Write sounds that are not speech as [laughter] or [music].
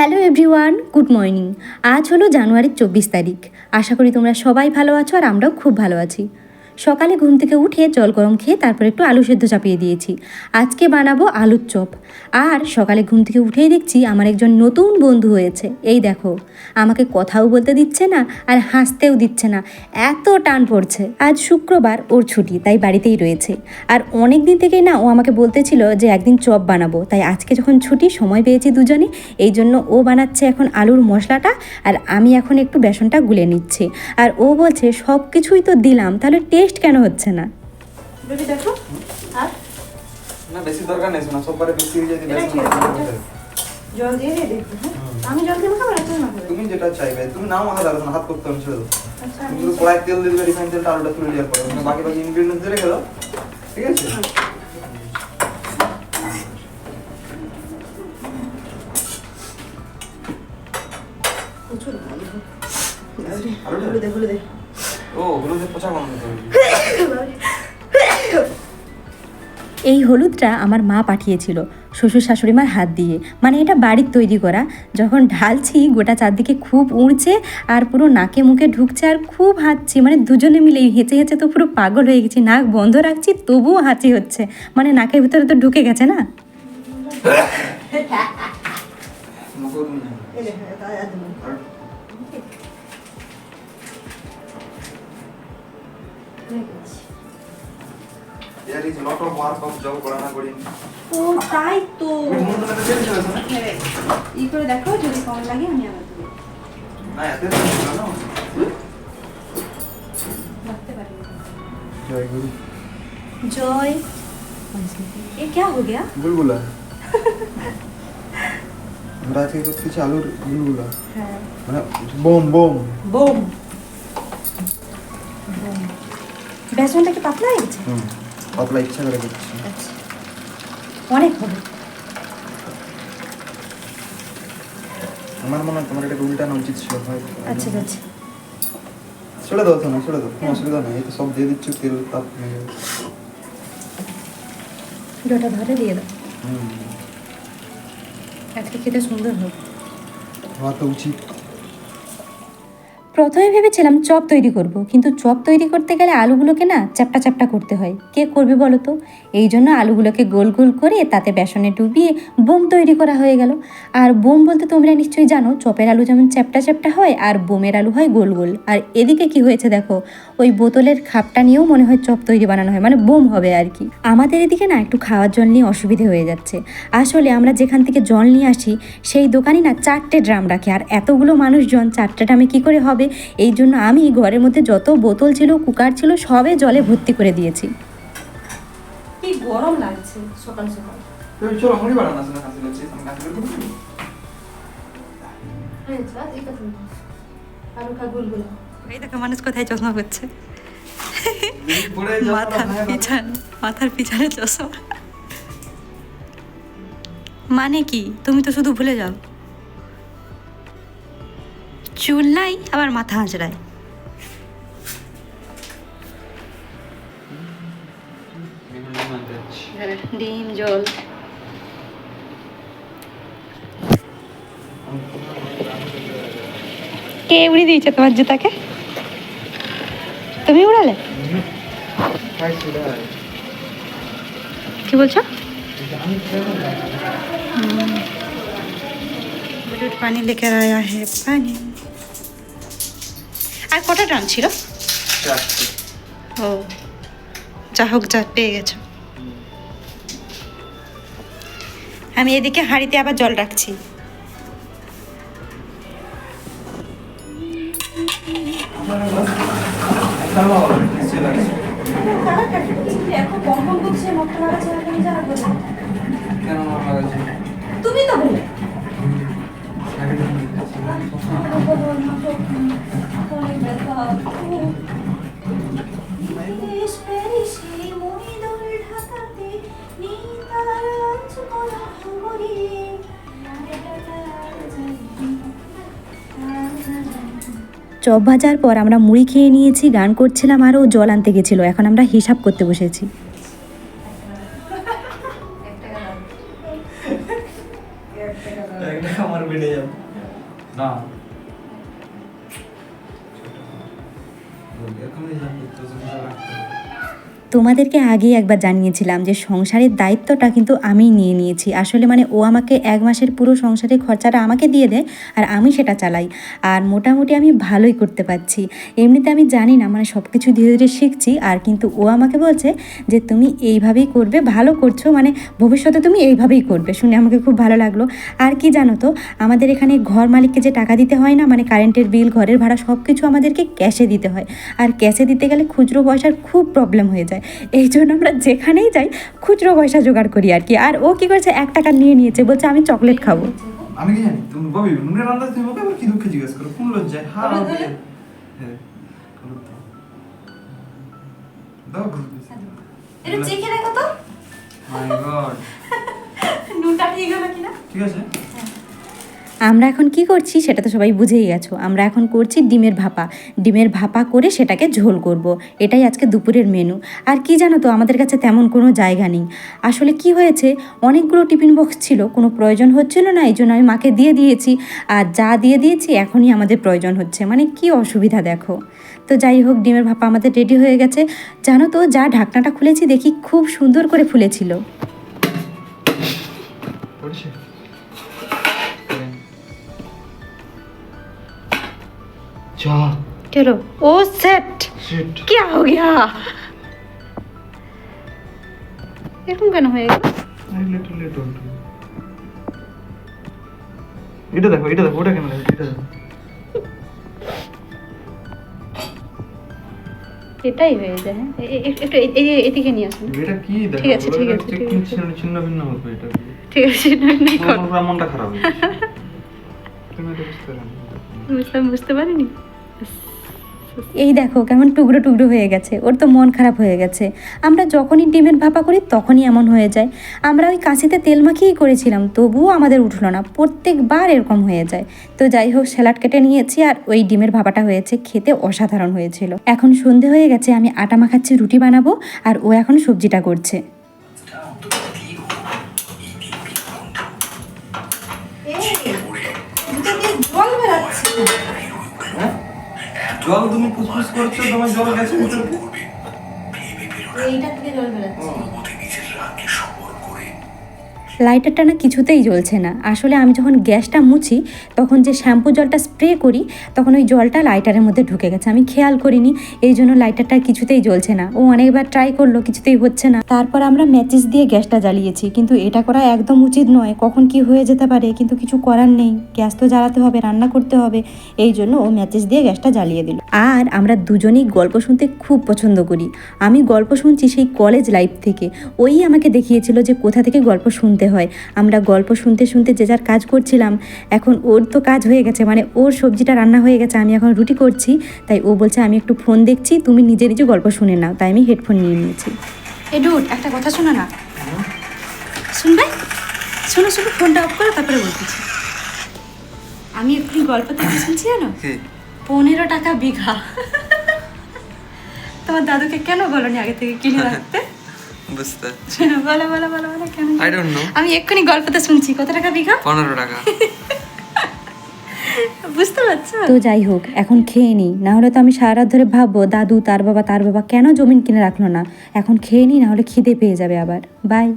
Hello everyone, good morning. আজ হলো জানুয়ারির চব্বিশ তারিখ। আশা করি তোমরা সবাই ভালো আছো আর আমরাও খুব ভালো আছি। সকালে ঘুম থেকে উঠে জল গরম খেয়ে তারপর একটু আলু সেদ্ধ চাপিয়ে দিয়েছি। আজকে বানাবো আলুর চপ। আর সকালে ঘুম থেকে উঠেই দেখছি আমার একজন নতুন বন্ধু হয়েছে। এই দেখো, আমাকে কথাও বলতে দিচ্ছে না আর হাসতেও দিচ্ছে না। এত টান পড়ছে। আজ শুক্রবার, ওর ছুটি, তাই বাড়িতেই রয়েছে। আর অনেক দিন থেকেই না ও আমাকে বলতেছিল যে একদিন চপ বানাবো। তাই আজকে যখন ছুটি, সময় পেয়েছি দুজনে, এই জন্য ও বানাচ্ছে এখন আলুর মশলাটা। আর আমি এখন একটু বেসনটা গুলে নিচ্ছি। আর ও বলছে সব কিছুই তো দিলাম, তাহলে টেস্ট কেন হচ্ছে না? বেবি দেখো। আর? না বেশি দরকার নেই শোনা সববারে বেশি হয়ে যায় আছে, জল দিয়ে দিয়ে দেখব হ্যাঁ? আমি জল দিয়ে মাখাবো না তুমি যেটা চাইবে তুমি নাও মাখা দাও হাত করতে হবে ছেড়ে দাও। আচ্ছা তুমি শুধু কড়াই তেল দিয়ে দিবে রিফাইন তেলটা আলুটা তুলে দেওয়ার পরে। বাকি বাকি ইনগ্রেডিয়েন্টস দিয়ে রেখে দাও ঠিক আছে? প্রচুর ভালো আলুটা? হলুদে হলুদে ও পোচা এই হলুদটা আমার মা পাঠিয়েছিল শ্বশুর শাশুড়িমার হাত দিয়ে। মানে এটা বাড়ির তৈরি করা। যখন ঢালছি গোটা চারদিকে খুব উড়ছে আর পুরো নাকে মুখে ঢুকছে আর খুব হাঁচছি মানে দুজনে মিলে হেঁচে হেঁচে তো পুরো পাগল হয়ে গেছি। নাক বন্ধ রাখছি তবুও হাঁচি হচ্ছে। মানে নাকের ভিতরে তো ঢুকে গেছে না? মুখে উঠুন না। এই দেখো এটা আর দেবো আর यार is lot of work of job করা করি ও তাই তো তুমি মনে মনে চেঞ্জ করেছো না হ্যাঁ ই করে দেখো যদি কম লাগে আমি আবার দেবো না এত ছিল না রাখতে পারি জয় গুরু জয় এ क्या हो गया বুলবুলা আমরা আজকে করতেছি আলুর বুলবুলা হ্যাঁ মানে বোম বোম বোম বেসনটা কি পাতলা হয়ে গেছে? হুম পাতলা ইচ্ছা করে দিচ্ছি আচ্ছা। অনেক হবে। আমার মনে হয় তোমার এটা উল্টানো উচিত ছিল হয় আচ্ছা আচ্ছা। ছেড়ে দাও তো না ছেড়ে দাও কোনো অসুবিধা নেই। তো সব দিয়ে দিচ্ছ তেল তাপ পুরোটা ধরে দিয়ে দাও। হুম। আজকে খেতে সুন্দর হবে। হওয়া তো উচিত। প্রথমে ভেবেছিলাম চপ তৈরি করব, কিন্তু চপ তৈরি করতে গেলে আলুগুলোকে না চ্যাপটা চ্যাপটা করতে হয়। কে করবে বলো তো? এই জন্য আলুগুলোকে গোল গোল করে তাতে বেসনে ডুবিয়ে বোম তৈরি করা হয়ে গেল। আর বোম বলতে তোমরা নিশ্চয়ই জানো, চপের আলু যেমন চ্যাপটা চ্যাপটা হয়, আর বোমের আলু হয় গোল গোল। আর এদিকে কি হয়েছে দেখো, ওই বোতলের খাপটা নিয়েও মনে হয় চপ তৈরি বানানো হয় মানে বোম হবে আর কি। আমাদের এদিকে না একটু খাওয়ার জল নিয়ে অসুবিধে হয়ে যাচ্ছে। আসলে আমরা যেখান থেকে জল নিয়ে আসি, সেই দোকানই না চারটে ড্রাম রাখে, আর এতগুলো মানুষজন চারটে ড্রামে কী করে হবে? এই জন্য আমি ঘরের মধ্যে যত বোতল ছিল কুকার ছিল সবে জলে ভর্তি করে দিয়েছি। কি গরম লাগছে সকাল সকাল। হ্যাঁ এই দেখো মানুষ কোথায় চশমা করছে মাথার পিছনে মাথার পিছনে চশমা। মানে কি? তুমি তো শুধু ভুলে যাও। চুল নাই আবার মাথা হাঁচড়ায় ডিম জল কে উড়িয়ে দিয়েছে তোমার জুতাকে তুমি উড়ালে কি বলছো बुलेट पानी लेकर आया है पानी আর কটা ড্রাম ছিল? ও যা হোক যা পেয়ে গেছো। আমি এদিকে হাঁড়িতে আবার জল রাখছি। এখন কম কম চপ ভাজার পর আমরা মুড়ি খেয়ে নিয়েছি গান করছিলাম আরও জল আনতে গেছিল। এখন আমরা হিসাব করতে বসেছি। না। এখনই জানি তো রাখতে হবে তোমাদেরকে আগেই একবার জানিয়েছিলাম যে সংসারের দায়িত্বটা কিন্তু আমি নিয়ে নিয়েছি। আসলে মানে ও আমাকে এক মাসের পুরো সংসারের খরচাটা আমাকে দিয়ে দেয় আর আমি সেটা চালাই। আর মোটামুটি আমি ভালোই করতে পারছি। এমনিতে আমি জানি না মানে সব কিছু ধীরে ধীরে শিখছি আর কিন্তু ও আমাকে বলছে যে তুমি এইভাবেই করবে, ভালো করছ মানে ভবিষ্যতে তুমি এইভাবেই করবে। শুনে আমাকে খুব ভালো লাগল। আর কি জানো তো, আমাদের এখানে ঘর মালিককে যে টাকা দিতে হয় না মানে কারেন্টের বিল, ঘরের ভাড়া সব কিছু আমাদেরকে ক্যাশে দিতে হয়। আর ক্যাশে দিতে গেলে খুচরো পয়সার খুব প্রবলেম হয়ে যায়। এই জন্য আমরা যেখানেই যাই খুচরো পয়সা জোগাড় করি আর কি। আর ও কি করেছে? এক টাকা নিয়ে নিয়েছে বলছে আমি চকলেট খাব। আমি কি জানি? তুমি ববি নুনের রান্না তুমি ওকে কি দুঃখে জিজ্ঞেস করো? কোন লজ্জায়? হ্যাঁ হ্যাঁ। দাও ঘুরবে একটু চেখে দেখো তো। মাই গড [laughs] নুনটা ঠিক হলো কিনা? ঠিক আছে। আমরা এখন কি করছি সেটা তো সবাই বুঝেই গেছো। আমরা এখন করছি ডিমের ভাপা। ডিমের ভাপা করে সেটাকে ঝোল করব। এটাই আজকে দুপুরের মেনু আর কি জানো তো, আমাদের কাছে তেমন কোনো জায়গা নেই। আসলে কি হয়েছে, অনেকগুলো টিফিন বক্স ছিল, কোনো প্রয়োজন হচ্ছিল না, এই জন্য আমি মাকে দিয়ে দিয়েছি। আর যা দিয়ে দিয়েছি, এখনই আমাদের প্রয়োজন হচ্ছে। মানে কি অসুবিধা দেখো। তো যাই হোক, ডিমের ভাপা আমাদের রেডি হয়ে গেছে। জানো তো, যা ঢাকনাটা খুলেছি দেখি খুব সুন্দর করে ফুলেছিল। चलो ओ सेट শিট क्या हो गया এরকম কেন হয়ে গেল লিটল লিটল এটা দেখো এটা দেখো ওটা কেন দেখো এটা দেখো এটাই হয়ে যায় হ্যাঁ এ- এ- একটু এ- এই- এদিকে নিয়ে আসুন এটা কি দেখো ঠিক আছে, ঠিক ওটা আছে, ঠিক ঠিক আছে। ছিন্ন ছিন্ন ভিন্ন হবে এটা কি ঠিক আছে না নেই কর আমার পুরো মনটা খারাপ হয়ে গেছে। তুমি এটা বুঝতে পারো বুঝতে [laughs] বুঝতে পারিনি এই দেখো কেমন টুকরো টুকরো হয়ে গেছে। ওর তো মন খারাপ হয়ে গেছে। আমরা যখনই ডিমের ভাপা করি, তখনই এমন হয়ে যায়। আমরা ওই কাশিতে তেল মাখিয়েই করেছিলাম, তবুও আমাদের উঠল না। প্রত্যেকবার এরকম হয়ে যায়। তো যাই হোক, স্যালাড কেটে নিয়েছি আর ওই ডিমের ভাপাটা হয়েছে, খেতে অসাধারণ হয়েছিল। এখন সন্ধে হয়ে গেছে, আমি আটা মাখাচ্ছি, রুটি বানাবো, আর ও এখন সবজিটা করছে জল বেরাচ্ছে হ্যাঁ? জল তুমি ফুসফুস করছ তোমার জল গেছে এইটা থেকে জল বেরাচ্ছে। লাইটারটা না কিছুতেই জ্বলছে না। আসলে আমি যখন গ্যাসটা মুছি, তখন যে শ্যাম্পু জলটা স্প্রে করি, তখন ওই জলটা লাইটারের মধ্যে ঢুকে গেছে। আমি খেয়াল করিনি, এই জন্য লাইটারটা কিছুতেই জ্বলছে না। ও অনেকবার ট্রাই করল, কিছুতেই হচ্ছে না। তারপর আমরা ম্যাচিস দিয়ে গ্যাসটা জ্বালিয়েছি, কিন্তু এটা করা একদম উচিত নয়। কখন কি হয়ে যেতে পারে, কিন্তু কিছু করার নেই। গ্যাস তো জ্বালাতে হবে, রান্না করতে হবে। এই জন্য ও ম্যাচিস দিয়ে গ্যাসটা জ্বালিয়ে দিল। আর আমরা দুজনেই গল্প শুনতে খুব পছন্দ করি। আমি গল্প শুনছি সেই কলেজ লাইফ থেকে। ওই আমাকে দেখিয়েছিল যে কোথা থেকে গল্প শুনতে হয়। আমরা গল্প শুনতে শুনতে যে যার কাজ করছিলাম এখন ওর তো কাজ হয়ে গেছে মানে ওর সবজিটা রান্না হয়ে গেছে আমি এখন রুটি করছি। তাই ও বলছে আমি একটু ফোন দেখছি তুমি নিজে নিজে গল্প শুনে নাও। তাই আমি হেডফোন নিয়ে নিয়েছি। এ ডুড একটা কথা শোনো না। শুনবে? শোনো শোনো ফোনটা অফ করো তারপরে বলতেছি আমি একটু গল্প থেকে শুনছি জানো? পনেরো টাকা বিঘা। তোমার দাদুকে কেন বলনি আগে থেকে কিনে রাখতে? বুঝতে [laughs] বলো বলো বলো বলো কেন আই ডোন্ট নো। আমি এক্ষুনি গল্পতে শুনছি। কত টাকা বিঘা পনেরো টাকা। [laughs] বুঝতে পারছ? তো যাই হোক এখন খেয়ে নিই না হলে তো আমি সারা রাত ধরে ভাববো দাদু তার বাবা তার বাবা কেন জমিন কিনে রাখল না? এখন খেয়ে নিই না হলে খিদে পেয়ে যাবে আবার। বাই